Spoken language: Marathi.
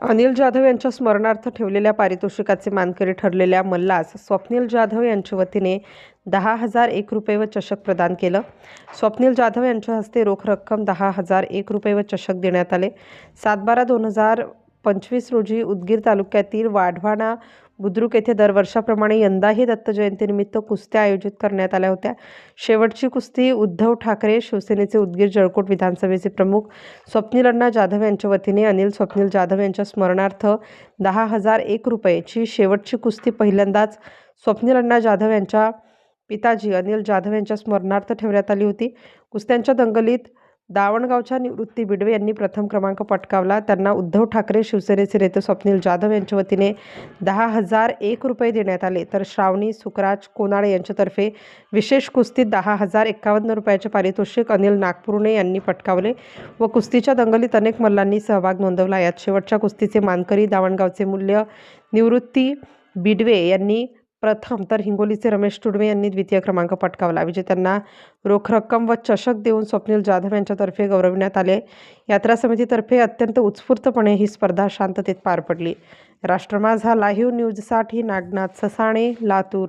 अनिल जाधव यांच्या स्मरणार्थ ठेवलेल्या पारितोषिकाचे मानकरी ठरलेल्या मल्लास स्वप्नील जाधव यांच्या वतीने दहा हजार एक रुपये व चषक प्रदान केलं. स्वप्नील जाधव यांच्या हस्ते रोख रक्कम दहा हजार एक रुपये व चषक देण्यात आले. सात बारा दोन हजार पंचवीस रोजी उदगीर तालुक्यातील वाढवाणा बुद्रुक येथे दरवर्षाप्रमाणे यंदाही दत्त जयंतीनिमित्त कुस्त्या आयोजित करण्यात आल्या होत्या. शेवटची कुस्ती उद्धव ठाकरे शिवसेनेचे उदगीर जळकोट विधानसभेचे प्रमुख स्वप्नील अण्णा जाधव यांच्या वतीने अनिल स्वप्नील जाधव यांच्या स्मरणार्थ दहा हजार एक रुपयेची शेवटची कुस्ती पहिल्यांदाच स्वप्नील अण्णा जाधव यांच्या पिताजी अनिल जाधव यांच्या स्मरणार्थ ठेवण्यात आली होती. कुस्त्यांच्या दंगलीत दावणगावच्या निवृत्ती बिडवे यांनी प्रथम क्रमांक पटकावला. त्यांना उद्धव ठाकरे शिवसेनेचे नेते स्वप्नील जाधव यांच्या वतीने दहा हजार एक रुपये देण्यात आले. तर श्रावणी सुकराज कोनाळे यांच्यातर्फे विशेष कुस्तीत दहा हजार एकावन्न रुपयाचे पारितोषिक अनिल नागपूरने यांनी पटकावले व कुस्तीच्या दंगलीत अनेक मल्लांनी सहभाग नोंदवला. यात शेवटच्या कुस्तीचे मानकरी दावणगावचे मूल्य निवृत्ती बिडवे यांनी प्रथम तर हिंगोलीचे रमेश टुडवे यांनी द्वितीय क्रमांक पटकावला. विजेत्यांना रोख रक्कम व चषक देऊन स्वप्नील जाधव यांच्यातर्फे गौरविण्यात आले. यात्रा समितीतर्फे अत्यंत उत्स्फूर्तपणे ही स्पर्धा शांततेत पार पडली. राष्ट्रमाज हा लाईव्ह न्यूजसाठी नागनाथ ससाणे लातूर.